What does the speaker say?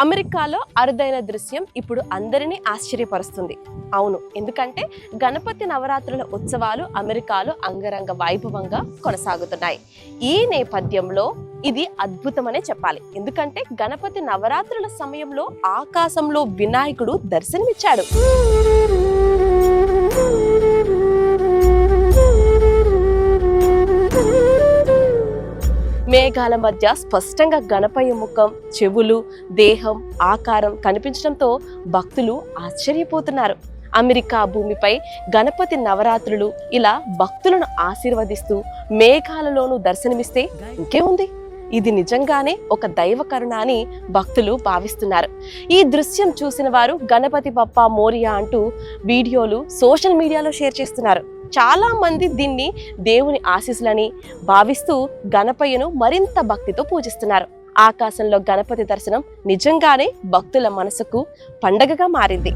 అమెరికాలో అరుదైన దృశ్యం ఇప్పుడు అందరినీ ఆశ్చర్యపరుస్తుంది. అవును ఎందుకంటే గణపతి నవరాత్రుల ఉత్సవాలు అమెరికాలో అంగరంగ వైభవంగా కొనసాగుతున్నాయి. ఈ నేపథ్యంలో ఇది అద్భుతమనే చెప్పాలి. ఎందుకంటే గణపతి నవరాత్రుల సమయంలో ఆకాశంలో వినాయకుడు దర్శనమిచ్చాడు. మేఘాల మధ్య స్పష్టంగా గణపయ్య ముఖం చెవులు దేహం ఆకారం కనిపించడంతో భక్తులు ఆశ్చర్యపోతున్నారు. అమెరికా భూమిపై గణపతి నవరాత్రులు ఇలా భక్తులను ఆశీర్వదిస్తూ మేఘాలలోనూ దర్శనమిస్తే ఇంకేముంది? ఇది నిజంగానే ఒక దైవ కరుణ అని భక్తులు భావిస్తున్నారు. ఈ దృశ్యం చూసిన వారు గణపతి బప్ప మోరియా అంటూ వీడియోలు సోషల్ మీడియాలో షేర్ చేస్తున్నారు. చాలా మంది దీన్ని దేవుని ఆశీస్సులని భావిస్తూ గణపయ్యను మరింత భక్తితో పూజిస్తున్నారు. ఆకాశంలో గణపతి దర్శనం నిజంగానే భక్తుల మనసుకు పండగగా మారింది.